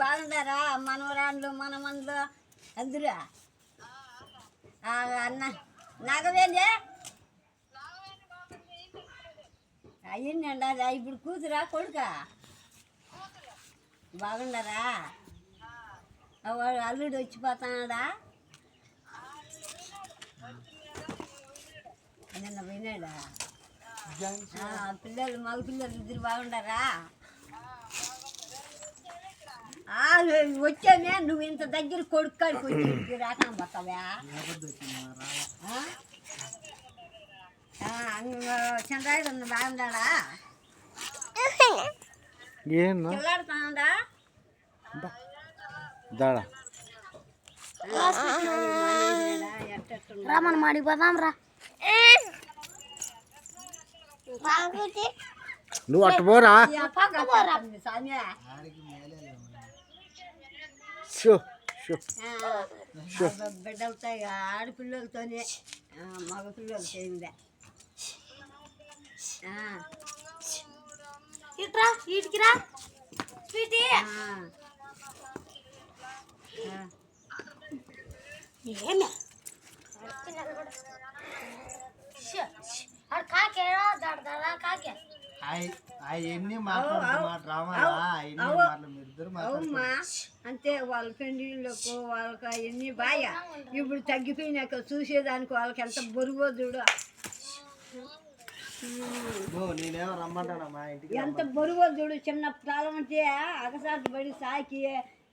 బాగుండారా? మనవరాళ్ళు మనమండ్లు అందరూ? అన్న. నాగవేందే అయ్యిందండి అది ఇప్పుడు కూతురా కొడుక? బాగుండారా వాడు అల్లుడు వచ్చిపోతాడా? నిన్న పోయినాడా పిల్లలు మగ పిల్లలు ఇద్దరు బాగుండారా? ఆ, వచ్చానే నువ్వు ఇంత దగ్గర కొడుకాడికి వచ్చి రాకం పోతావా? చంద్రాయుడు ఉన్న బాగుండాడా ఏనా పిల్లాడుతాడా దాడా. ఎట్టెట్టున్నా రా నువ్వు అట్ట పోరా. స్వామి షో. షో. బిడ్డలతో ఆడపిల్లలతోనే మగ పిల్లలతో ఆ, ఇట్రా ఇటుకి రా స్వీటీ. ఏమి? అక్కడ కాకే దడదడా కాకే. డ్రామాలా అవన్నీ అంతే వాళ్ళ పెళ్ళిళ్ళకు వాళ్ళకి అవన్నీ బాగా ఇప్పుడు తగ్గిపోయినాక చూసేదానికి వాళ్ళకి ఎంత బరువో చూడు. ఎంత బరువో చూడు చిన్న కాలం అంటే అగసాటు పడి సాకి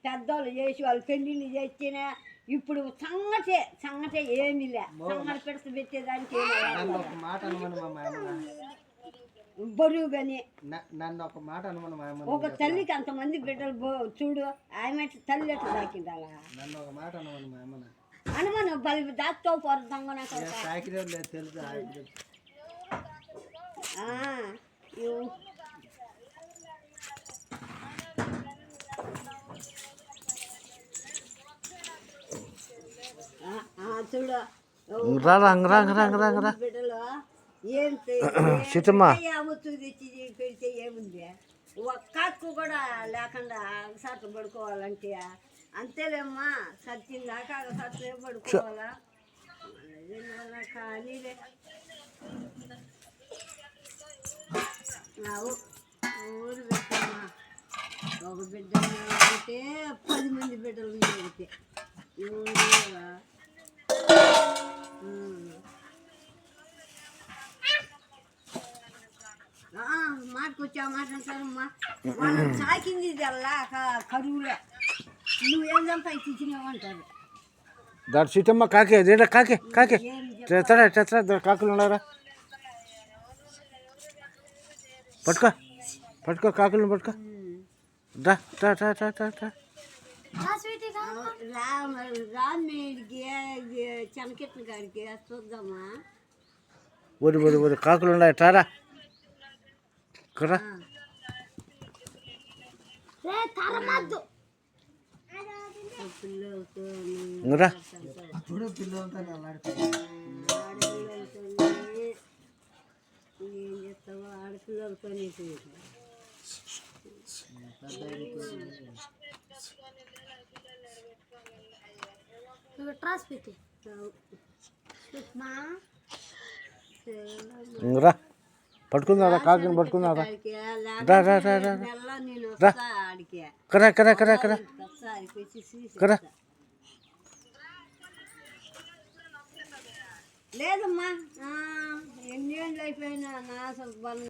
పెద్దోళ్ళు చేసి వాళ్ళు పెళ్ళిళ్ళు చేస్తేనే ఇప్పుడు సంగతే సంగతే ఏమీ లే. పెడత పెట్టేదానికి లేదు. నన్ను ఒక మాట అనుమని మా మాయమ్మ బరువు కానీ నన్ను ఒక మాట అనుమని మా అమ్మ ఒక తల్లికి అంతమంది బిడ్డలు చూడు ఆమె తల్లి ఎట్లా దాకిందాలా నన్ను ఒక మాట అనుమని మా అమ్మన అనుమాను బలి దాచుకో పోరు దొంగన కొడుక. సాకిరే లేదు తెలుసు? చూడు. రా రా రా రా రా రా. బిడ్డలు. సీతమ్మ. పెడితే ఏముంది? ఒక్కకు కూడా లేకుండా సట్టు పడుకోవాలంటే అంతేలేమ్మా సత్యం దాకా సట్టు పడుకోవాలా? కానీ ఊరు పెట్టమ్మా ఒక బిడ్డ అయితే పది మంది బిడ్డలు అయితే మాట అంటారమ్మా వాళ్ళని సాకింది తెల్లా కరువులో. నువ్వేం సంపాదించినావు అంటారు. దాడు సీతమ్మ కాకే దేడా కాకే కాకే? తెత్తరా దాని కాకులు ఉన్నారా? పట్టుకో పట్టుకో కాకులను పట్టుకో. రా రా. రామ రామేడికి చెనకెట్ల గారికి చూద్దామా ఒరి ఒరి ఒరి కాకులు ఉన్నాయి? తారా కరా రే తరమద్దు. పిల్లలతో ఆడపిల్లలతో ఏం చేస్తావో ఆడపిల్లలతోనే నువ్వు ఇట్రా స్వీటీ మా రా పట్టుకుందా రా. కాకుని పట్టుకుందా రా రా రా రా రా. కరా కరా కరా కరా. కరా. లేదమ్మా. ఎన్ని ఏళ్ళు అయిపోయినా నా